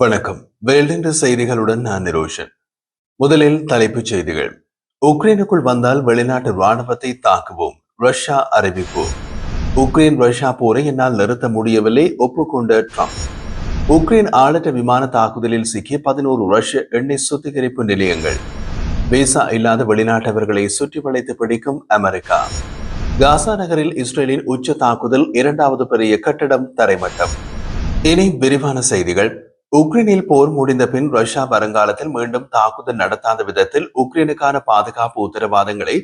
வணக்கம். வேல்டென்ற செய்திகளுடன் நான் நிரோஷன். முதலில் தலைப்புச் செய்திகள். உக்ரைனுக்குள் வந்தால் வெளிநாட்டு ராணுவத்தை தாக்குவோம். ரஷ்யா அறிவிப்பு. உக்ரைன் ரஷ்யா போரை என்னால் நிறுத்த முடியவில்லை ஒப்புக்கொண்ட ட்ரம்ப். உக்ரைன் ஆளற்ற விமான தாக்குதலில் சிக்கிய பதினோரு ரஷ்ய எண்ணெய் சுத்திகரிப்பு நிலையங்கள். விசா இல்லாத வெளிநாட்டவர்களை சுற்றி வளைத்து பிடிக்கும் அமெரிக்கா. காசா நகரில் இஸ்ரேலின் உச்ச தாக்குதல் இரண்டாவது பெரிய கட்டடம் தரைமட்டம். இனி விரிவான செய்திகள். உக்ரைனில் போர் முடிந்த பின் ரஷ்யா வருங்காலத்தில் மீண்டும் தாக்குதல் நடத்தாத விதத்தில் உக்ரைனுக்கான பாதுகாப்பு உத்தரவாதங்களை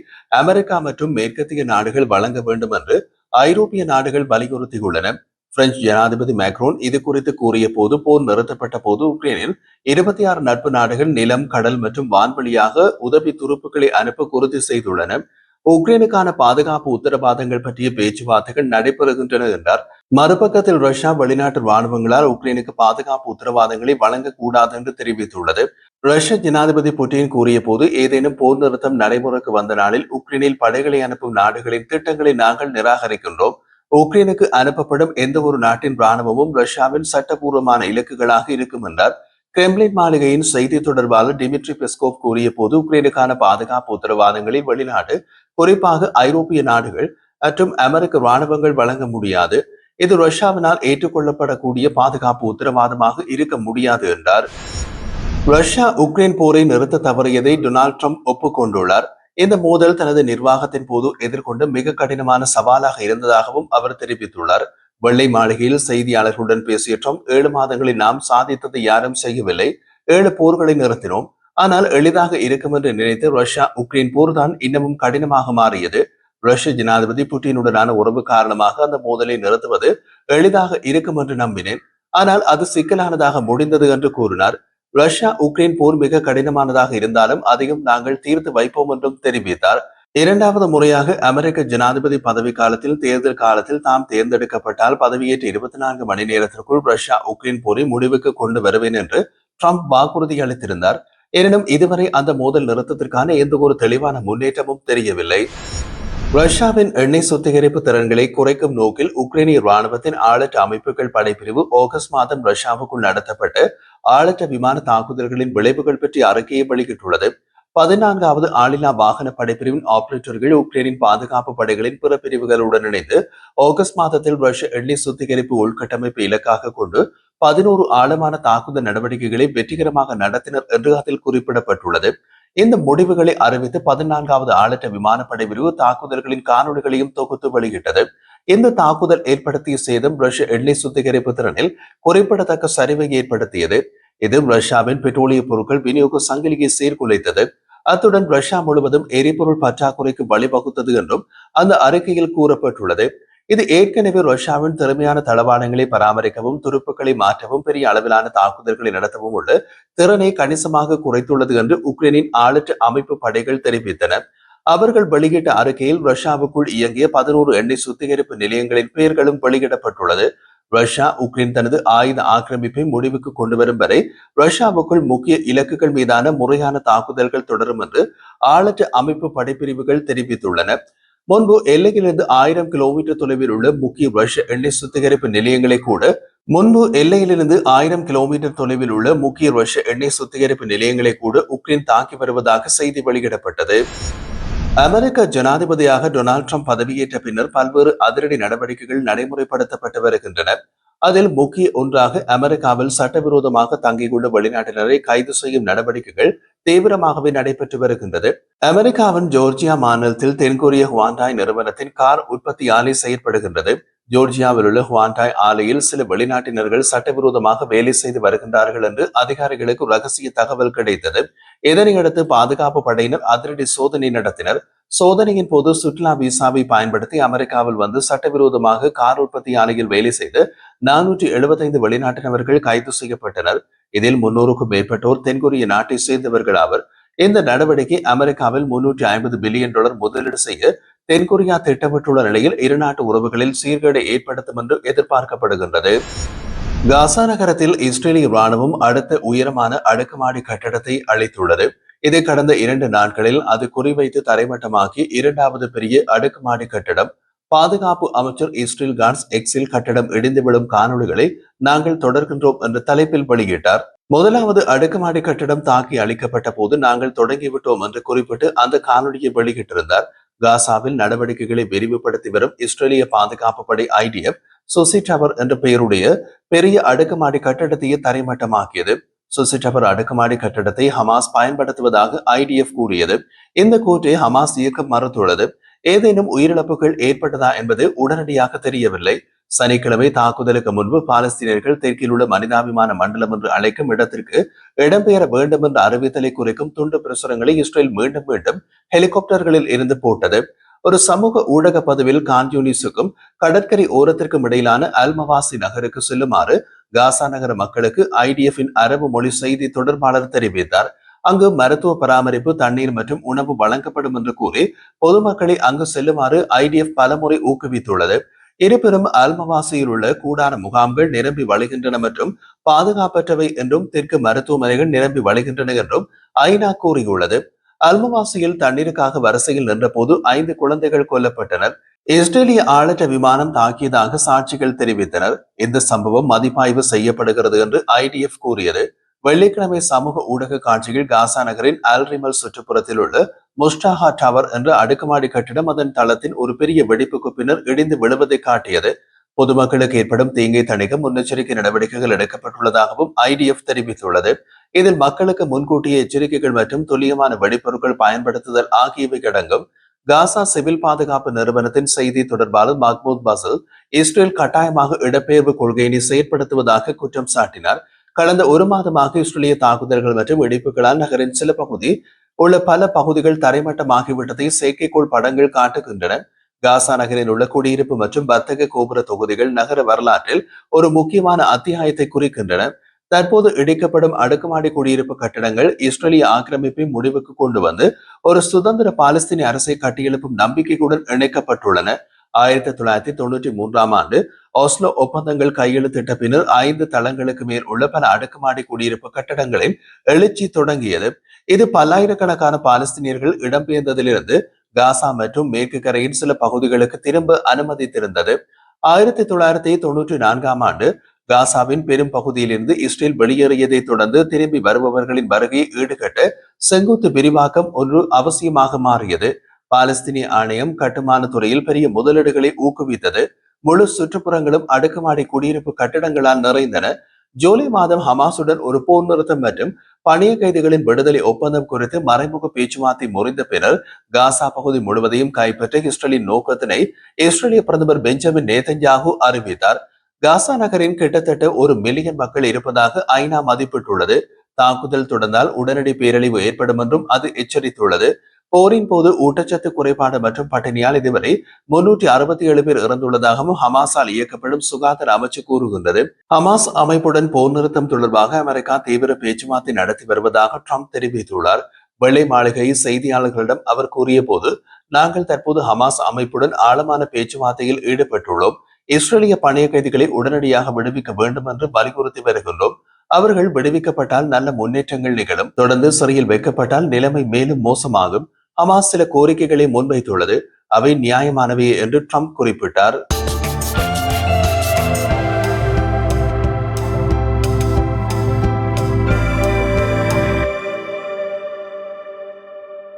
அமெரிக்கா மற்றும் மேற்கத்திய நாடுகள் வழங்க வேண்டும் என்று ஐரோப்பிய நாடுகள் வலியுறுத்தியுள்ளன. பிரெஞ்சு ஜனாதிபதி மேக்ரோன் இது குறித்து கூறிய போது போர் நிறுத்தப்பட்ட போது உக்ரைனில் இருபத்தி ஆறு நட்பு நாடுகள் நிலம் கடல் மற்றும் வான்வழியாக உதவி துருப்புகளை அனுப்ப உறுதி செய்துள்ளன. உக்ரைனுக்கான பாதுகாப்பு உத்தரவாதங்கள் பற்றிய பேச்சுவார்த்தைகள் நடைபெறுகின்றன என்றார் மறுபக்கத்தில் ரஷ்யா வெளிநாட்டு ராணுவங்களால் உக்ரைனுக்கு பாதுகாப்பு உத்தரவாதங்களை வழங்கக்கூடாது என்று தெரிவித்துள்ளது. ரஷ்ய ஜனாதிபதி புட்டின் கூறிய போது ஏதேனும் போர் நிறுத்தம் நடைமுறைக்கு வந்த நாளில் உக்ரைனில் படைகளை அனுப்பும் நாடுகளின் திட்டங்களை நாங்கள் நிராகரிக்கின்றோம். உக்ரைனுக்கு அனுப்பப்படும் எந்த ஒரு நாட்டின் ராணுவமும் ரஷ்யாவின் சட்டபூர்வமான இலக்குகளாக இருக்கும் என்றார் கிரெம்லின் மாளிகையின் செய்தி தொடர்பாளர் டிமிட்ரி பெஸ்கோப் கூறிய போது உக்ரைனுக்கான பாதுகாப்பு உத்தரவாதங்களை வெளிநாடு குறிப்பாக ஐரோப்பிய நாடுகள் மற்றும் அமெரிக்க ராணுவங்கள் வழங்க முடியாது. இது ரஷ்யாவினால் ஏற்றுக்கொள்ளப்படக்கூடிய பாதுகாப்பு உத்தரவாதமாக இருக்க முடியாது என்றார். ரஷ்யா உக்ரைன் போரை நிறுத்த தவறியதை டொனால்ட் ட்ரம்ப் ஒப்புக்கொண்டுள்ளார். இந்த மோதல் தனது நிர்வாகத்தின் போது எதிர்கொண்டு மிக கடினமான சவாலாக இருந்ததாகவும் அவர் தெரிவித்துள்ளார். வெள்ளை மாளிகையில் செய்தியாளர்களுடன் பேசிய ட்ரம்ப் ஏழு மாதங்களில் நாம் சாதித்ததை யாரும் செய்யவில்லை. ஏழு போர்களை நிறுத்தினோம். ஆனால் எளிதாக இருக்கும் என்று நினைத்து ரஷ்யா உக்ரைன் போர் தான் இன்னமும் கடினமாக மாறியது. ரஷ்ய ஜனாதிபதி புட்டினுடனான உறவு காரணமாக அந்த மோதலை நிறுத்துவது எளிதாக இருக்கும் என்று நம்பினேன். ஆனால் அது சிக்கலானதாக முடிந்தது என்று கூறினார். ரஷ்யா உக்ரைன் போர் மிக கடினமானதாக இருந்தாலும் அதையும் நாங்கள் தீர்த்து வைப்போம் என்றும் தெரிவித்தார். இரண்டாவது முறையாக அமெரிக்க ஜனாதிபதி பதவி காலத்தில் தேர்தல் காலத்தில் தாம் தேர்ந்தெடுக்கப்பட்டால் பதவியேற்ற இருபத்தி நான்கு மணி நேரத்திற்குள் ரஷ்யா உக்ரைன் போரை முடிவுக்கு கொண்டு வருவேன் என்று ட்ரம்ப் வாக்குறுதி அளித்திருந்தார். எனினும் இதுவரை அந்த மோதல் நிறுத்தத்திற்கான எந்த ஒரு தெளிவான முன்னேற்றமும் தெரியவில்லை. ரஷ்யாவின் எண்ணெய் சுத்திகரிப்பு திறன்களை குறைக்கும் நோக்கில் உக்ரைனிய ராணுவத்தின் ஆளற்ற அமைப்புகள் படைப்பிரிவு ஆகஸ்ட் மாதம் ரஷ்யாவுக்குள் நடத்தப்பட்ட ஆளற்ற விமான தாக்குதல்களின் விளைவுகள் பற்றி அறிக்கையை வெளியிட்டுள்ளது. பதினான்காவது ஆளில்லா வாகன படைப்பிரிவின் ஆபரேட்டர்கள் உக்ரைனின் பாதுகாப்பு படைகளின் பிற பிரிவுகளுடன் இணைந்து ஆகஸ்ட் மாதத்தில் ரஷ்ய எண்ணெய் சுத்திகரிப்பு உள்கட்டமைப்பு இலக்காக கொண்டு பதினோரு ஆழமான தாக்குதல் நடவடிக்கைகளை வெற்றிகரமாக நடத்தினர் என்று அதில் குறிப்பிடப்பட்டுள்ளது. இந்த முடிவுகளை அறிவித்து பதினான்காவது ஆளற்ற விமானப்படை பிரிவு தாக்குதல்களின் காணொலிகளையும் தொகுத்து வெளியிட்டது. இந்த தாக்குதல் ஏற்படுத்திய சேதம் ரஷ்ய எண்ணெய் சுத்திகரிப்பு திறனில் குறிப்பிடத்தக்க சரிவை ஏற்படுத்தியது. இது ரஷ்யாவின் பெட்ரோலிய பொருட்கள் விநியோக சங்கிலியை சீர்குலைத்தது. அத்துடன் ரஷ்யா முழுவதும் எரிபொருள் பற்றாக்குறைக்கு வழிவகுத்தது என்றும் அந்த அறிக்கையில் கூறப்பட்டுள்ளது. இது ஏற்கனவே ரஷ்யாவின் திறமையான தளவாடங்களை பராமரிக்கவும் துருப்புக்களை மாற்றவும் பெரிய அளவிலான தாக்குதல்களை நடத்தவும் உள்ள திறனை கணிசமாக குறைத்துள்ளது என்று உக்ரைனின் ஆளற்ற அமைப்பு படைகள் தெரிவித்தன. அவர்கள் வெளியிட்ட அறிக்கையில் ரஷ்யாவுக்குள் இயங்கிய பதினோரு எண்ணெய் சுத்திகரிப்பு நிலையங்களின் பெயர்களும் வெளியிடப்பட்டுள்ளது ரஷ்யா உக்ரைன் தனது ஆயுத ஆக்கிரமிப்பை முடிவுக்கு கொண்டு வரும் வரை ரஷ்யாவுக்குள் முக்கிய இலக்குகள் மீதான முறையான தாக்குதல்கள் தொடரும் என்று ஆளற்ற அமைப்பு படைப்பிரிவுகள் தெரிவித்துள்ளன. முன்பு எல்லையிலிருந்து ஆயிரம் கிலோமீட்டர் தொலைவில் உள்ள முக்கிய ரஷ்ய எண்ணெய் சுத்திகரிப்பு நிலையங்களை கூட முன்பு எல்லையிலிருந்து ஆயிரம் கிலோமீட்டர் தொலைவில் உள்ள முக்கிய ரஷ்ய எண்ணெய் சுத்திகரிப்பு நிலையங்களை கூட உக்ரைன் தாக்கி வருவதாக செய்தி வெளியிடப்பட்டது. அமெரிக்க ஜனாதிபதியாக டொனால்ட் ட்ரம்ப் பதவியேற்ற பின்னர் பல்வேறு அதிரடி நடவடிக்கைகள் நடைமுறைப்படுத்தப்பட்டு வருகின்றன. அதில் முக்கிய ஒன்றாக அமெரிக்காவில் சட்டவிரோதமாக தங்கியுள்ள வெளிநாட்டினரை கைது செய்யும் நடவடிக்கைகள் தீவிரமாகவே நடைபெற்று வருகின்றது. அமெரிக்காவின் ஜோர்ஜியா மாநிலத்தில் தென்கொரிய ஹுவாண்டாய் நிறுவனத்தின் கார் உற்பத்தி ஆலை செயற்படுகின்றது. ஜோர்ஜியாவில் உள்ள ஹுவாண்டாய் ஆலையில் சில வெளிநாட்டினர்கள் சட்டவிரோதமாக வேலை செய்து வருகின்றார்கள் என்று அதிகாரிகளுக்கு ரகசிய தகவல் கிடைத்தது. இதனையடுத்து பாதுகாப்பு படையினர் அதிரடி சோதனை நடத்தினர். சோதனையின் போது சுற்றுலா விசாவை பயன்படுத்தி அமெரிக்காவில் வந்து சட்டவிரோதமாக கார் உற்பத்தி ஆலையில் வேலை செய்து நானூற்றி எழுபத்தைந்து வெளிநாட்டினவர்கள் கைது செய்யப்பட்டனர். இதில் முன்னூறுக்கும் மேற்பட்டோர் தென்கொரிய நாட்டை சேர்ந்தவர்கள் ஆவர். இந்த நடவடிக்கை அமெரிக்காவில் முன்னூற்றி ஐம்பது பில்லியன் டாலர் முதலீடு செய்ய தென்கொரியா திட்டமிட்டுள்ள நிலையில் இருநாட்டு உறவுகளில் சீர்கேடை ஏற்படுத்தும் என்று எதிர்பார்க்கப்படுகின்றது. காசா நகரத்தில் இஸ்ரேலிய ராணுவம் அடுத்த உயரமான அடுக்குமாடி கட்டடத்தை அளித்துள்ளது இதை கடந்த இரண்டு நாட்களில் அது குறிவைத்து தரைமட்டமாக்கி இரண்டாவது பெரிய அடுக்குமாடி கட்டடம் பாதுகாப்பு அமைச்சர் இஸ்ரேல் கான்ஸ் எக்ஸில் கட்டடம் இடிந்து விழும் காணொளிகளை நாங்கள் தொடர்கின்றோம் என்ற தலைப்பில் வெளியிட்டார். முதலாவது அடுக்குமாடி கட்டடம் தாக்கி அளிக்கப்பட்ட போது நாங்கள் தொடங்கிவிட்டோம் என்று குறிப்பிட்டு அந்த காணொலியை வெளியிட்டிருந்தார். காசாவில் நடவடிக்கைகளை விரிவுபடுத்தி வரும் இஸ்ரேலிய பாதுகாப்பு படை ஐடிஎஃப் சொசி டவர் என்ற பெயருடைய பெரிய அடுக்குமாடி கட்டடத்தையே தரைமட்டமாக்கியது. சொசி டவர் அடுக்குமாடி கட்டடத்தை ஹமாஸ் பயன்படுத்துவதாக ஐடிஎஃப் கூறியது. இந்த கூற்றை ஹமாஸ் இயக்கம் மறுத்துள்ளது. ஏதேனும் உயிரிழப்புகள் ஏற்பட்டதா என்பது உடனடியாக தெரியவில்லை. சனிக்கிழமை தாக்குதலுக்கு முன்பு பாலஸ்தீனர்கள் தெற்கில் உள்ள மனிதாபிமான மண்டலம் என்று அழைக்கும் இடத்திற்கு இடம்பெயர வேண்டும் என்ற அறிவித்தலை குறிக்கும் துண்டு பிரசுரங்களை இஸ்ரேல் மீண்டும் மீண்டும் ஹெலிகாப்டர்களில் இருந்து போட்டது. ஒரு சமூக ஊடக பதிவில் கான்யூனிஸுக்கும் கடற்கரை ஓரத்திற்கும் இடையிலான அல்மவாசி நகருக்கு செல்லுமாறு காசா நகர மக்களுக்கு ஐடிஎஃபின் அரபு மொழி செய்தி தொடர்பாளர் தெரிவித்தார். அங்கு மருத்துவ பராமரிப்பு தண்ணீர் மற்றும் உணவு வழங்கப்படும் என்று கூறி பொதுமக்களை அங்கு செல்லுமாறு ஐடிஎஃப் பலமுறை ஊக்குவித்துள்ளது. இருப்பினும் அல்மவாசியில் உள்ள கூடான முகாம்கள் நிரம்பி வழிகின்றன மற்றும் பாதுகாப்பற்றவை என்றும் தெற்கு மருத்துவமனைகள் நிரம்பி வழிகின்றன என்றும் ஐநா கூறியுள்ளது. அல்மவாசியில் தண்ணீருக்காக வரிசையில் நின்றபோது ஐந்து குழந்தைகள் கொல்லப்பட்டனர். இஸ்ரேலிய ஆளற்ற விமானம் தாக்கியதாக சாட்சிகள் தெரிவித்தனர். இந்த சம்பவம் மதிப்பாய்வு செய்யப்படுகிறது என்று ஐடிஎஃப் கூறியது. வெள்ளிக்கிழமை சமூக ஊடக காட்சியில் காசா நகரின் அல்ரிமல் சுற்றுப்புறத்தில் உள்ள முஸ்டாஹா டவர் என்ற அடுக்குமாடி கட்டிடம் அதன் தளத்தின் ஒரு பெரிய வெடிப்புக்கு பின்னர் இடிந்து விழுவதை காட்டியது பொதுமக்களுக்கு ஏற்படும் தீங்கை தணிக்க முன்னெச்சரிக்கை நடவடிக்கைகள் எடுக்கப்பட்டுள்ளதாகவும் ஐடிஎஃப் தெரிவித்துள்ளது இதில் மக்களுக்கு முன்கூட்டிய எச்சரிக்கைகள் மற்றும் துல்லியமான வெடிப்பொருட்கள் பயன்படுத்துதல் ஆகியவை அடங்கும் காசா சிவில் பாதுகாப்பு நிறுவனத்தின் செய்தி தொடர்பாளர் மஹ்மூத் பசல் இஸ்ரேல் கட்டாயமாக இடப்பெயர்வு கொள்கையினை செயற்படுத்துவதாக குற்றம் சாட்டினார் கடந்த ஒரு மாதமாக இஸ்ரேலிய தாக்குதல்கள் மற்றும் வெடிப்புகளால் நகரின் சில பகுதி உள்ள பல பகுதிகள் தரைமட்டமாகிவிட்டதை செயற்கைக்கோள் படங்கள் காட்டுகின்றன. காசா நகரில் உள்ள குடியிருப்பு மற்றும் வர்த்தக கோபுர தொகுதிகள் நகர வரலாற்றில் ஒரு முக்கியமான அத்தியாயத்தை குறிக்கின்றன. தற்போது இடிக்கப்படும் அடுக்குமாடி குடியிருப்பு கட்டடங்கள் இஸ்ரேலிய ஆக்கிரமிப்பை முடிவுக்கு கொண்டு வந்து ஒரு சுதந்திர பாலஸ்தீன அரசை கட்டியெழுப்பும் நம்பிக்கையுடன் இணைக்கப்பட்டுள்ளன. ஆயிரத்தி தொள்ளாயிரத்தி தொண்ணூற்றி மூன்றாம் ஆண்டு ஆஸ்லோ ஒப்பந்தங்கள் கையெழுத்திட்ட பின்னர் ஐந்து தளங்களுக்கு மேல் உள்ள பல அடுக்குமாடி குடியிருப்பு கட்டடங்களின் எழுச்சி தொடங்கியது. இது பல்லாயிரக்கணக்கான பாலஸ்தீனியர்கள் இடம்பெயர்ந்ததிலிருந்து காசா மற்றும் மேற்கு கரையின் சில பகுதிகளுக்கு திரும்ப அனுமதித்திருந்தது. ஆயிரத்தி தொள்ளாயிரத்தி தொன்னூற்றி நான்காம் ஆண்டு காசாவின் பெரும் பகுதியிலிருந்து இஸ்ரேல் வெளியேறியதை தொடர்ந்து திரும்பி வருபவர்களின் வருகையை ஈடுகட்ட செங்குத்து விரிவாக்கம் ஒன்று அவசியமாக மாறியது. பாலஸ்தீனிய ஆணையம் கட்டுமான துறையில் பெரிய முதலீடுகளை ஊக்குவித்தது. முழு சுற்றுப்புறங்களும் அடுக்குமாடி குடியிருப்பு கட்டிடங்களால் நிறைந்தன. ஜூலை மாதம் ஹமாசுடன் ஒரு போர் நிறுத்தம் மற்றும் பணிய கைதிகளின் விடுதலை ஒப்பந்தம் குறித்து மறைமுக பேச்சுவார்த்தை முறிந்த பின்னர் காசா பகுதி முழுவதையும் கைப்பற்ற இஸ்ரேலின் நோக்கத்தினை இஸ்ரேலிய பிரதமர் பெஞ்சமின் நேதன்யாகு அறிவித்தார். காசா நகரின் கிட்டத்தட்ட ஒரு மில்லியன் மக்கள் இருப்பதாக ஐநா மதிப்பிட்டுள்ளது. தாக்குதல் தொடர்ந்தால் உடனடி பேரழிவு ஏற்படும் என்றும் அது எச்சரித்துள்ளது. போரின் போது ஊட்டச்சத்து குறைபாடு மற்றும் பட்டினியால் இதுவரை முன்னூற்றி அறுபத்தி ஏழு பேர் இறந்துள்ளதாகவும் ஹமாஸால் இயக்கப்படும் சுகாதார அமைச்சு கூறுகின்றது. ஹமாஸ் அமைப்புடன் போர் நிறுத்தம் தொடர்பாக அமெரிக்கா தீவிர பேச்சுவார்த்தை நடத்தி வருவதாக ட்ரம்ப் தெரிவித்துள்ளார். வெள்ளை மாளிகை செய்தியாளர்களிடம் அவர் கூறிய போது நாங்கள் தற்போது ஹமாஸ் அமைப்புடன் ஆழமான பேச்சுவார்த்தையில் ஈடுபட்டுள்ளோம். இஸ்ரேலிய பணைய கைதிகளை உடனடியாக விடுவிக்க வேண்டும் என்று வலியுறுத்தி வருகின்றோம். அவர்கள் விடுவிக்கப்பட்டால் நல்ல முன்னேற்றங்கள் நிகழும். தொடர்ந்து சிறையில் வைக்கப்பட்டால் நிலைமை மேலும் மோசமாகும். ஹமாஸ் சில கோரிக்கைகளை முன்வைத்துள்ளது. அவை நியாயமானவை என்று ட்ரம்ப் குறிப்பிட்டார்.